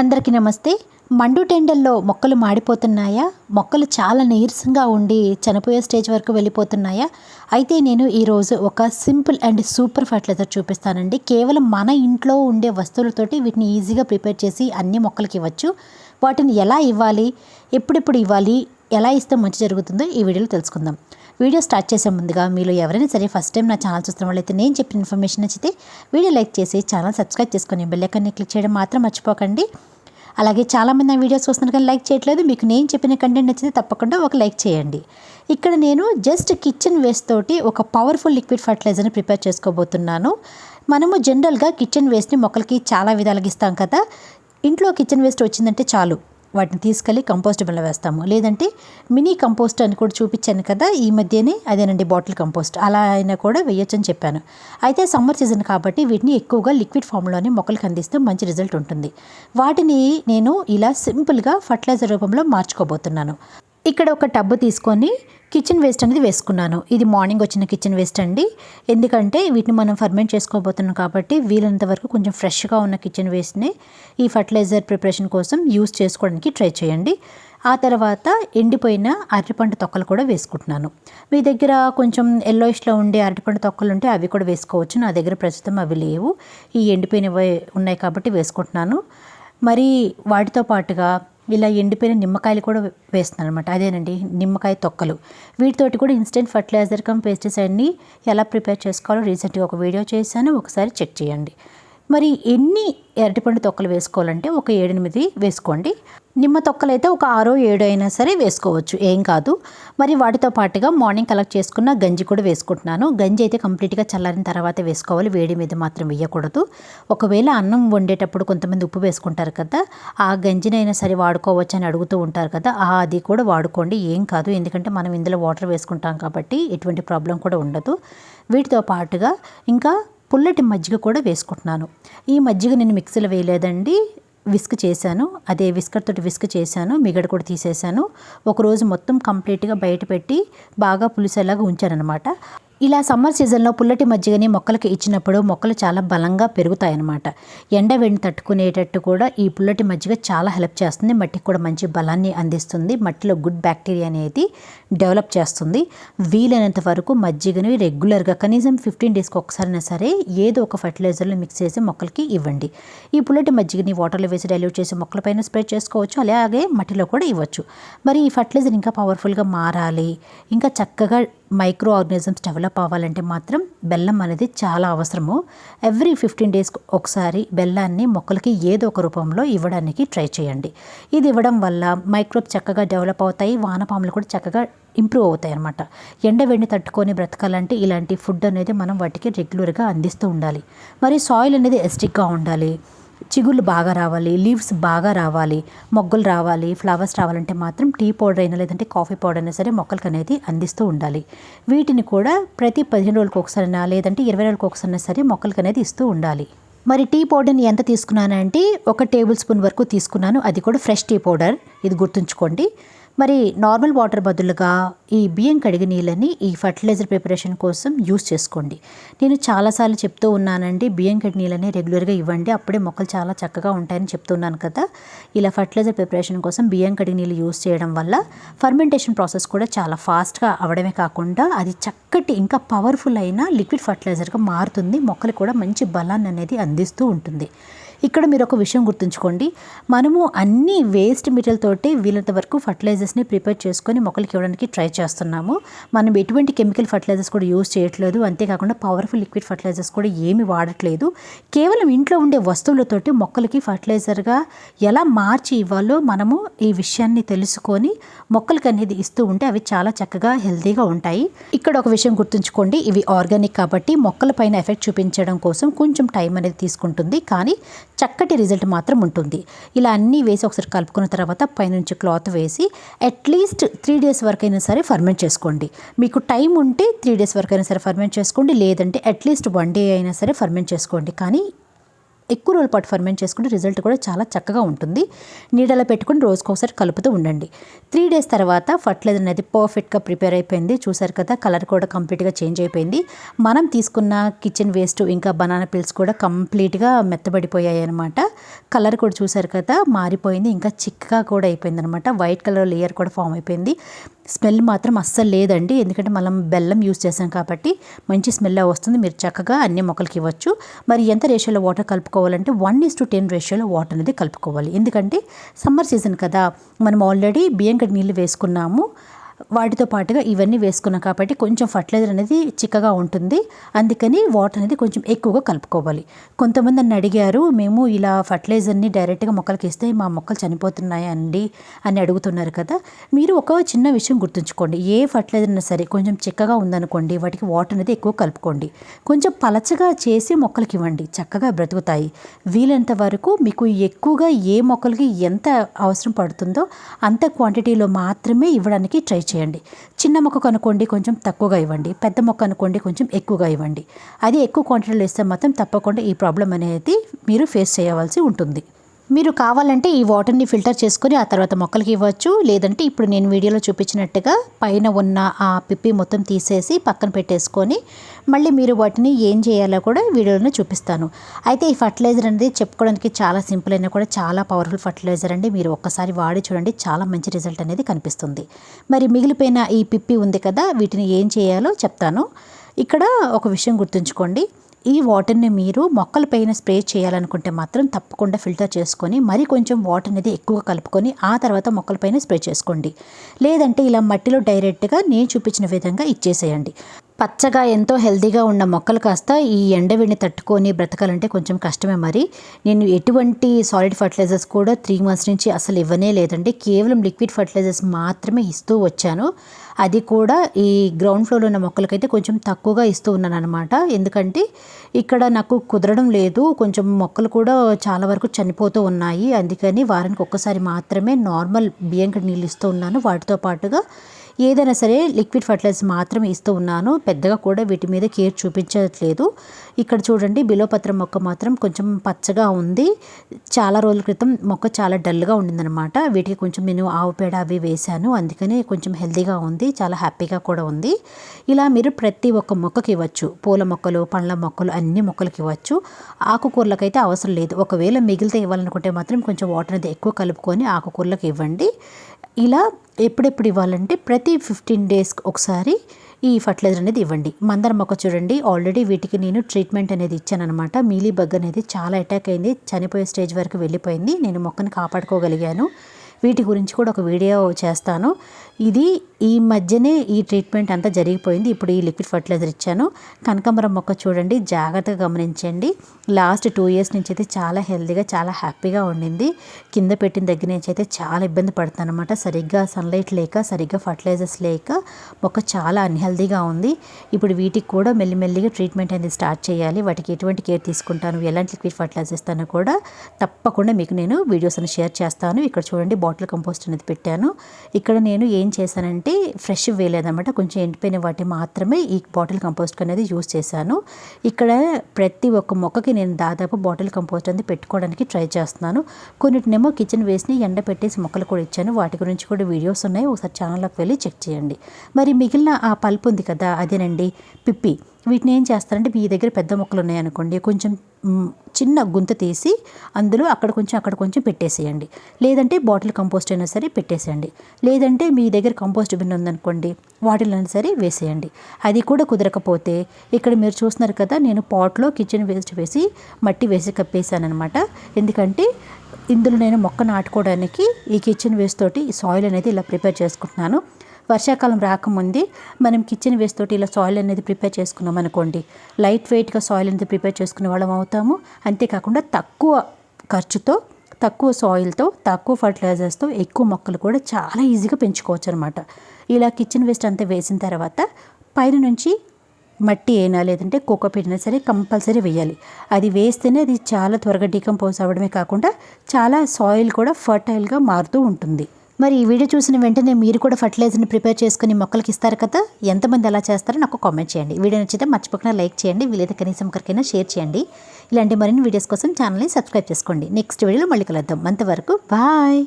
అందరికీ నమస్తే. మండు టెండల్లో మొక్కలు మాడిపోతున్నాయా? మొక్కలు చాలా నీరసంగా ఉండి చనిపోయే స్టేజ్ వరకు వెళ్ళిపోతున్నాయా? అయితే నేను ఈరోజు ఒక సింపుల్ అండ్ సూపర్ ఫర్టిలైజర్ చూపిస్తానండి. కేవలం మన ఇంట్లో ఉండే వస్తువులతోటి వీటిని ఈజీగా ప్రిపేర్ చేసి అన్ని మొక్కలకి ఇవ్వచ్చు. వాటిని ఎలా ఇవ్వాలి? ఎప్పుడెప్పుడు ఇవ్వాలి? ఎలా ఇస్తే మంచి జరుగుతుందో ఈ వీడియోలో తెలుసుకుందాం. వీడియో స్టార్ట్ చేసే ముందుగా మీలో ఎవరైనా సరే ఫస్ట్ టైం నా ఛానల్ చూస్తున్న వాళ్ళైతే నేను చెప్పిన ఇన్ఫర్మేషన్ నచ్చితే వీడియో లైక్ చేసి ఛానల్ సబ్స్క్రైబ్ చేసుకొని బెల్లైకన్ని క్లిక్ చేయడం మాత్రం మర్చిపోకండి. అలాగే చాలామంది నా వీడియోస్ చూస్తున్నారు కానీ లైక్ చేయట్లేదు. మీకు నేను చెప్పిన కంటెంట్ నచ్చితే తప్పకుండా ఒక లైక్ చేయండి. ఇక్కడ నేను జస్ట్ కిచెన్ వేస్ట్ తోటి ఒక పవర్ఫుల్ లిక్విడ్ ఫర్టిలైజర్ని ప్రిపేర్ చేసుకోబోతున్నాను. మనము జనరల్గా కిచెన్ వేస్ట్ని మొక్కలకి చాలా విధాలుగా ఇస్తాం కదా. ఇంట్లో కిచెన్ వేస్ట్ వచ్చిందంటే చాలు. వాటిని తీసుకెళ్ళి కంపోస్ట్ వేస్తాము. లేదంటే మినీ కంపోస్ట్ అని కూడా చూపించాను కదా ఈ మధ్యనే అదేనండి బాటిల్ కంపోస్ట్. అలా అయినా కూడా వేయొచ్చని చెప్పాను. అయితే సమ్మర్ సీజన్ కాబట్టి వీటిని ఎక్కువగా లిక్విడ్ ఫామ్లోనే మొక్కలకు అందిస్తే మంచి రిజల్ట్ ఉంటుంది. వాటిని నేను ఇలా సింపుల్గా ఫర్టిలైజర్ రూపంలో మార్చుకోబోతున్నాను. ఇక్కడ ఒక టబ్ తీసుకొని కిచెన్ వేస్ట్ అనేది వేసుకున్నాను. ఇది మార్నింగ్ వచ్చిన కిచెన్ వేస్ట్ అండి. ఎందుకంటే వీటిని మనం ఫర్మెంట్ చేసుకోబోతున్నాం కాబట్టి వీలైనంత వరకు కొంచెం ఫ్రెష్గా ఉన్న కిచెన్ వేస్ట్ని ఈ ఫర్టిలైజర్ ప్రిపరేషన్ కోసం యూస్ చేసుకోవడానికి ట్రై చేయండి. ఆ తర్వాత ఎండిపోయిన అరటిపండు తొక్కలు కూడా వేసుకుంటున్నాను. మీ దగ్గర కొంచెం ఎల్లోయిష్లో ఉండే అరటిపండు తొక్కలు ఉంటే అవి కూడా వేసుకోవచ్చు. నా దగ్గర ప్రస్తుతం అవి లేవు. ఈ ఎండిపోయినవి ఉన్నాయి కాబట్టి వేసుకుంటున్నాను. మరి వాటితో పాటుగా ఇలా ఎండిపోయిన నిమ్మకాయలు కూడా వేస్తున్నాను అనమాట అదేనండి నిమ్మకాయ తొక్కలు. వీటితోటి కూడా ఇన్స్టెంట్ ఫర్టిలైజర్ కమ్ పెస్టిసైడ్ని ఎలా ప్రిపేర్ చేసుకోవాలో రీసెంట్గా ఒక వీడియో చేశాను. ఒకసారి చెక్ చేయండి. మరి ఎన్ని అరటిపండు తొక్కలు వేసుకోవాలంటే ఒక ఏడెనిమిది వేసుకోండి. నిమ్మ తొక్కలు అయితే ఒక ఆరో ఏడు అయినా సరే వేసుకోవచ్చు. ఏం కాదు. మరి వాటితో పాటుగా మార్నింగ్ కలెక్ట్ చేసుకున్న గంజి కూడా వేసుకుంటున్నాను. గంజి అయితే కంప్లీట్గా చల్లారిన తర్వాత వేసుకోవాలి. వేడి మీద మాత్రం వేయకూడదు. ఒకవేళ అన్నం వండేటప్పుడు కొంతమంది ఉప్పు వేసుకుంటారు కదా ఆ గంజినైనా సరే వాడుకోవచ్చు అని అడుగుతూ ఉంటారు కదా ఆ అది కూడా వాడుకోండి. ఏం కాదు. ఎందుకంటే మనం ఇందులో వాటర్ వేసుకుంటాం కాబట్టి ఎటువంటి ప్రాబ్లం కూడా ఉండదు. వీటితో పాటుగా ఇంకా పుల్లటి మజ్జిగ కూడా వేసుకుంటున్నాను. ఈ మజ్జిగ నేను మిక్సీలో వేయలేదండి. విస్క్ చేశాను. అదే విస్కర్ తోటి విస్క్ చేశాను. మిగడ కూడా తీసేశాను. ఒకరోజు మొత్తం కంప్లీట్గా బయట పెట్టి బాగా పులిసేలాగా ఉంచానన్నమాట ఇలా సమ్మర్ సీజన్లో పుల్లటి మజ్జిగని మొక్కలకి ఇచ్చినప్పుడు మొక్కలు చాలా బలంగా పెరుగుతాయన్నమాట. ఎండ వెండి తట్టుకునేటట్టు కూడా ఈ పుల్లటి మజ్జిగ చాలా హెల్ప్ చేస్తుంది. మట్టికి కూడా మంచి బలాన్ని అందిస్తుంది. మట్టిలో గుడ్ బ్యాక్టీరియా అనేది డెవలప్ చేస్తుంది. వీలైనంత వరకు మజ్జిగని రెగ్యులర్గా కనీసం ఫిఫ్టీన్ డేస్కి ఒకసారైనా సరే ఏదో ఒక ఫర్టిలైజర్లో మిక్స్ చేసి మొక్కలకి ఇవ్వండి. ఈ పుల్లటి మజ్జిగని వాటర్లో వేసి డైల్యూట్ చేసి మొక్కలపైన స్ప్రే చేసుకోవచ్చు. అలాగే మట్టిలో కూడా ఇవ్వచ్చు. మరి ఈ ఫర్టిలైజర్ ఇంకా పవర్ఫుల్గా మారాలి. ఇంకా చక్కగా మైక్రో ఆర్గానిజమ్స్ డెవలప్ అవ్వాలంటే మాత్రం బెల్లం అనేది చాలా అవసరము. ఎవ్రీ ఫిఫ్టీన్ డేస్కి ఒకసారి బెల్లాన్ని మొక్కలకి ఏదో ఒక రూపంలో ఇవ్వడానికి ట్రై చేయండి. ఇది ఇవ్వడం వల్ల మైక్రోబ్స్ చక్కగా డెవలప్ అవుతాయి వానపాములు కూడా చక్కగా ఇంప్రూవ్ అవుతాయి అనమాట ఎండ వెండి తట్టుకొని బ్రతకాలంటే ఇలాంటి ఫుడ్ అనేది మనం వాటికి రెగ్యులర్గా అందిస్తూ ఉండాలి. మరి సాయిల్ అనేది ఎస్టిక్గా ఉండాలి. చిగుళ్ళు బాగా రావాలి లీవ్స్ బాగా రావాలి మొగ్గలు రావాలి ఫ్లవర్స్ రావాలంటే మాత్రం టీ పౌడర్ అయినా లేదంటే కాఫీ పౌడర్ అయినా సరే మొక్కలకి అనేది అందిస్తూ ఉండాలి. వీటిని కూడా ప్రతి పదిహేను రోజులకు ఒకసారైనా లేదంటే ఇరవై రోజులకు ఒకసారైనా సరే మొక్కలకి అనేది ఇస్తూ ఉండాలి. మరి టీ పౌడర్ని ఎంత తీసుకున్నానంటే ఒక టేబుల్ స్పూన్ వరకు తీసుకున్నాను. అది కూడా ఫ్రెష్ టీ పౌడర్. ఇది గుర్తుంచుకోండి. మరి నార్మల్ వాటర్ బదులుగా ఈ బియ్యం కడిగి నీళ్ళని ఈ ఫర్టిలైజర్ ప్రిపరేషన్ కోసం యూస్ చేసుకోండి. నేను చాలాసార్లు చెప్తూ ఉన్నానండి బియ్యం కడిగి నీళ్ళని రెగ్యులర్గా ఇవ్వండి. అప్పుడే మొక్కలు చాలా చక్కగా ఉంటాయని చెప్తున్నాను కదా. ఇలా ఫర్టిలైజర్ ప్రిపరేషన్ కోసం బియ్యం కడిగి నీళ్ళు యూస్ చేయడం వల్ల ఫర్మెంటేషన్ ప్రాసెస్ కూడా చాలా ఫాస్ట్గా అవడమే కాకుండా అది చక్కటి ఇంకా పవర్ఫుల్ అయిన లిక్విడ్ ఫర్టిలైజర్గా మారుతుంది. మొక్కలు కూడా మంచి బలాన్ని అనేది అందిస్తూ ఉంటుంది. ఇక్కడ మీరు ఒక విషయం గుర్తుంచుకోండి. మనము అన్ని వేస్ట్ మెటీరియల్ తోటి వీలంత వరకు ఫర్టిలైజర్స్ని ప్రిపేర్ చేసుకొని మొక్కలకి ఇవ్వడానికి ట్రై చేస్తున్నాము. మనం ఎటువంటి కెమికల్ ఫర్టిలైజర్స్ కూడా యూజ్ చేయట్లేదు. అంతేకాకుండా పవర్ఫుల్ లిక్విడ్ ఫర్టిలైజర్స్ కూడా ఏమి వాడట్లేదు. కేవలం ఇంట్లో ఉండే వస్తువులతోటి మొక్కలకి ఫర్టిలైజర్గా ఎలా మార్చి ఇవ్వాలో మనము ఈ విషయాన్ని తెలుసుకొని మొక్కలకి అనేది ఇస్తూ ఉంటే అవి చాలా చక్కగా హెల్తీగా ఉంటాయి. ఇక్కడ ఒక విషయం గుర్తుంచుకోండి. ఇవి ఆర్గానిక్ కాబట్టి మొక్కల పైన ఎఫెక్ట్ చూపించడం కోసం కొంచెం టైం అనేది తీసుకుంటుంది. కానీ చక్కటి రిజల్ట్ మాత్రం ఉంటుంది. ఇలా అన్నీ వేసి ఒకసారి కలుపుకున్న తర్వాత పైనుంచి క్లాత్ వేసి అట్లీస్ట్ త్రీ డేస్ వరకు అయినా సరే ఫర్మెంట్ చేసుకోండి. మీకు టైం ఉంటే త్రీ డేస్ వరకు అయినా సరే ఫర్మెంట్ చేసుకోండి. లేదంటే అట్లీస్ట్ వన్ డే అయినా సరే ఫర్మెంట్ చేసుకోండి. కానీ ఎక్కువ రోజుల పాటు ఫర్మెంట్ చేసుకుంటే రిజల్ట్ కూడా చాలా చక్కగా ఉంటుంది. నీడలో పెట్టుకుని రోజుకొకసారి కలుపుతూ ఉండండి. త్రీ డేస్ తర్వాత ఫర్టిలైజర్ అనేది పర్ఫెక్ట్గా ప్రిపేర్ అయిపోయింది. చూసారు కదా కలర్ కూడా కంప్లీట్గా చేంజ్ అయిపోయింది. మనం తీసుకున్న కిచెన్ వేస్ట్ ఇంకా బనానా పిల్స్ కూడా కంప్లీట్గా మెత్తబడిపోయాయి అనమాట కలర్ కూడా చూసారు కదా మారిపోయింది ఇంకా చిక్కగా కూడా అయిపోయింది అనమాట వైట్ కలర్ లేయర్ కూడా ఫామ్ అయిపోయింది. స్మెల్ మాత్రం అస్సలు లేదండి. ఎందుకంటే మనం బెల్లం యూస్ చేసాం కాబట్టి మంచి స్మెల్ వస్తుంది. మీరు చక్కగా అన్ని మొక్కలకి ఇవ్వచ్చు. మరి ఎంత రేషియోలో వాటర్ కలుపుకోవాలంటే వన్ ఇస్ టు టెన్ రేషియోలో వాటర్ అనేది కలుపుకోవాలి. ఎందుకంటే సమ్మర్ సీజన్ కదా. మనం ఆల్రెడీ బియ్యం కట్టి నీళ్ళు వేసుకున్నాము. వాటితో పాటుగా ఇవన్నీ వేసుకున్నాం కాబట్టి కొంచెం ఫర్టిలైజర్ అనేది చిక్కగా ఉంటుంది. అందుకని వాటర్ అనేది కొంచెం ఎక్కువగా కలుపుకోవాలి. కొంతమంది నన్ను అడిగారు మేము ఇలా ఫర్టిలైజర్ని డైరెక్ట్గా మొక్కలకి ఇస్తే మా మొక్కలు చనిపోతున్నాయండి అని అడుగుతున్నారు కదా. మీరు ఒక చిన్న విషయం గుర్తుంచుకోండి. ఏ ఫర్టిలైజర్ అయినా సరే కొంచెం చిక్కగా ఉందనుకోండి వాటికి వాటర్ అనేది ఎక్కువ కలుపుకోండి. కొంచెం పలచగా చేసి మొక్కలకి ఇవ్వండి. చక్కగా బ్రతుకుతాయి. వీలైనంత వరకు మీకు ఎక్కువగా ఏ మొక్కలకి ఎంత అవసరం పడుతుందో అంత క్వాంటిటీలో మాత్రమే ఇవ్వడానికి ట్రై చేయండి. చిన్న మొక్క కనుకోండి కొంచెం తక్కువగా ఇవ్వండి. పెద్ద మొక్క అనుకోండి కొంచెం ఎక్కువగా ఇవ్వండి. అది ఎక్కువ క్వాంటిటీలో ఇస్తే మాత్రం తప్పకుండా ఈ ప్రాబ్లం అనేది మీరు ఫేస్ చేయవలసి ఉంటుంది. మీరు కావాలంటే ఈ వాటర్ని ఫిల్టర్ చేసుకొని ఆ తర్వాత మొక్కలకి ఇవ్వచ్చు. లేదంటే ఇప్పుడు నేను వీడియోలో చూపించినట్టుగా పైన ఉన్న ఆ పిప్పి మొత్తం తీసేసి పక్కన పెట్టేసుకొని మళ్ళీ మీరు వాటిని ఏం చేయాలో కూడా వీడియోలోనే చూపిస్తాను. అయితే ఈ ఫర్టిలైజర్ అనేది చెప్పుకోవడానికి చాలా సింపుల్ అయినా కూడా చాలా పవర్ఫుల్ ఫర్టిలైజర్ అండి. మీరు ఒక్కసారి వాడి చూడండి చాలా మంచి రిజల్ట్ అనేది కనిపిస్తుంది. మరి మిగిలిపోయిన ఈ పిప్పి ఉంది కదా వీటిని ఏం చేయాలో చెప్తాను. ఇక్కడ ఒక విషయం గుర్తుంచుకోండి. ఈ వాటర్ని మీరు మొక్కలపైన స్ప్రే చేయాలనుకుంటే మాత్రం తప్పకుండా ఫిల్టర్ చేసుకొని మరి కొంచెం వాటర్ అనేది ఎక్కువగా కలుపుకొని ఆ తర్వాత మొక్కలపైన స్ప్రే చేసుకోండి. లేదంటే ఇలా మట్టిలో డైరెక్ట్గా నేను చూపించిన విధంగా ఇచ్చేసేయండి. పచ్చగా ఎంతో హెల్తీగా ఉన్న మొక్కలు కాస్త ఈ ఎండవేడిని తట్టుకొని బ్రతకాలంటే కొంచెం కష్టమే మరి. నేను ఎటువంటి సాలిడ్ ఫర్టిలైజర్స్ కూడా త్రీ మంత్స్ నుంచి అసలు ఇవ్వనే లేదండి. కేవలం లిక్విడ్ ఫర్టిలైజర్స్ మాత్రమే ఇస్తూ వచ్చాను. అది కూడా ఈ గ్రౌండ్ ఫ్లోర్లో ఉన్న మొక్కలకైతే కొంచెం తక్కువగా ఇస్తూ ఉన్నాను అనమాట ఎందుకంటే ఇక్కడ నాకు కుదరడం లేదు. కొంచెం మొక్కలు కూడా చాలా వరకు చనిపోతూ ఉన్నాయి. అందుకని వారానికి ఒక్కసారి మాత్రమే నార్మల్ బియ్యంకి నీళ్ళు ఇస్తూ ఉన్నాను. వాటితో పాటుగా ఏదైనా సరే లిక్విడ్ ఫర్టిలైజర్ మాత్రమే ఇస్తూ ఉన్నాను. పెద్దగా కూడా వీటి మీద కేర్ చూపించట్లేదు. ఇక్కడ చూడండి బిలోపత్రం మొక్క మాత్రం కొంచెం పచ్చగా ఉంది. చాలా రోజుల క్రితం మొక్క చాలా డల్గా ఉండిందనమాట వీటికి కొంచెం నేను ఆవు పేడ అవి వేశాను. అందుకని కొంచెం హెల్తీగా ఉంది. చాలా హ్యాపీగా కూడా ఉంది. ఇలా మీరు ప్రతి ఒక్క మొక్కకి ఇవ్వచ్చు. పూల మొక్కలు పండ్ల మొక్కలు అన్ని మొక్కలకి ఇవ్వచ్చు. ఆకుకూరలకైతే అవసరం లేదు. ఒకవేళ మిగిలితే ఇవ్వాలనుకుంటే మాత్రం కొంచెం వాటర్ అనేది ఎక్కువ కలుపుకొని ఆకుకూరలకు ఇవ్వండి. ఇలా ఎప్పుడెప్పుడు ఇవ్వాలంటే ప్రతి ఫిఫ్టీన్ డేస్కి ఒకసారి ఈ ఫర్టిలైజర్ అనేది ఇవ్వండి. మందర మొక్క చూడండి. ఆల్రెడీ వీటికి నేను ట్రీట్మెంట్ అనేది ఇచ్చానమాట మీలీ బగ్ అనేది చాలా అటాక్ అయింది. చనిపోయే స్టేజ్ వరకు వెళ్ళిపోయింది. నేను మొక్కను కాపాడుకోగలిగాను. వీటి గురించి కూడా ఒక వీడియో చేస్తాను. ఇది ఈ మధ్యనే ఈ ట్రీట్మెంట్ అంతా జరిగిపోయింది. ఇప్పుడు ఈ లిక్విడ్ ఫర్టిలైజర్ ఇచ్చాను. కనకాంబరం మొక్క చూడండి జాగ్రత్తగా గమనించండి. లాస్ట్ టూ ఇయర్స్ నుంచి అయితే చాలా హెల్తీగా చాలా హ్యాపీగా ఉండింది. కింద పెట్టిన దగ్గర నుంచి అయితే చాలా ఇబ్బంది పడుతుంది అనమాట సరిగ్గా సన్లైట్ లేక సరిగ్గా ఫర్టిలైజర్స్ లేక మొక్క చాలా అన్హెల్దీగా ఉంది. ఇప్పుడు వీటికి కూడా మెల్లిమెల్లిగా ట్రీట్మెంట్ అనేది స్టార్ట్ చేయాలి. వాటికి ఎటువంటి కేర్ తీసుకుంటాను ఎలాంటి లిక్విడ్ ఫర్టిలైజర్ ఇస్తాను కూడా తప్పకుండా మీకు నేను వీడియోస్ షేర్ చేస్తాను. ఇక్కడ చూడండి బాటిల్ కంపోస్ట్ అనేది పెట్టాను. ఇక్కడ నేను ఏం చేశానంటే ఫ్రెష్ వేయలేదన్నమాట కొంచెం ఎండిపోయిన వాటి మాత్రమే ఈ బాటిల్ కంపోస్ట్ అనేది యూస్ చేశాను. ఇక్కడ ప్రతి ఒక్క మొక్కకి నేను దాదాపు బాటిల్ కంపోస్ట్ అనేది పెట్టుకోవడానికి ట్రై చేస్తున్నాను. కొన్నిటినేమో కిచెన్ వేస్ట్ని ఎండ పెట్టేసి మొక్కలు కూడా ఇచ్చాను. వాటి గురించి కూడా వీడియోస్ ఉన్నాయి. ఒకసారి ఛానల్లోకి వెళ్ళి చెక్ చేయండి. మరి మిగిలిన ఆ పల్పు ఉంది కదా అదేనండి పిప్పి. వీటిని ఏం చేస్తారంటే మీ దగ్గర పెద్ద మొక్కలు ఉన్నాయనుకోండి కొంచెం చిన్న గుంత తీసి అందులో అక్కడ కొంచెం అక్కడ కొంచెం పెట్టేసేయండి. లేదంటే బాటిల్ కంపోస్ట్ అయినా సరే పెట్టేసేయండి. లేదంటే మీ దగ్గర కంపోస్ట్ బిన్ ఉందనుకోండి వాటిలో సరే వేసేయండి. అది కూడా కుదరకపోతే ఇక్కడ మీరు చూస్తున్నారు కదా నేను పాట్లో కిచెన్ వేస్ట్ వేసి మట్టి వేసి కప్పేసాను అనమాట ఎందుకంటే ఇందులో నేను మొక్క నాటుకోవడానికి ఈ కిచెన్ వేస్ట్ తోటి సాయిల్ అనేది ఇలా ప్రిపేర్ చేసుకుంటున్నాను. వర్షాకాలం రాకముందే మనం కిచెన్ వేస్ట్ తోటి ఇలా సాయిల్ అనేది ప్రిపేర్ చేసుకున్నాం అనుకోండి. లైట్ వెయిట్గా సాయిల్ అనేది ప్రిపేర్ చేసుకునే వాళ్ళం అవుతాము. అంతేకాకుండా తక్కువ ఖర్చుతో తక్కువ సాయిల్తో తక్కువ ఫర్టిలైజర్స్తో ఎక్కువ మొక్కలు కూడా చాలా ఈజీగా పెంచుకోవచ్చు అనమాట ఇలా కిచెన్ వేస్ట్ అంతా వేసిన తర్వాత పైన నుంచి మట్టి అయినా లేదంటే కోకోపీట్ సరే కంపల్సరీ వేయాలి. అది వేస్తేనే అది చాలా త్వరగా డీకంపోజ్ అవ్వడమే కాకుండా చాలా సాయిల్ కూడా ఫర్టైల్గా మారుతూ ఉంటుంది. మరి ఈ వీడియో చూసిన వెంటనే మీరు కూడా ఫర్టిలైజర్ని ప్రిపేర్ చేసుకుని మొక్కలకి ఇస్తారు కదా? ఎంతమంది అలా చేస్తారో నాకు కామెంట్ చేయండి. వీడియో నచ్చితే మర్చిపోకుండా లైక్ చేయండి వీలైతే కనీసం ఒకరికైనా షేర్ చేయండి. ఇలాంటి మరిన్ని వీడియోస్ కోసం ఛానల్ని సబ్స్క్రైబ్ చేసుకోండి. నెక్స్ట్ వీడియోలో మళ్ళీ కలుద్దాం. అంతవరకు బాయ్!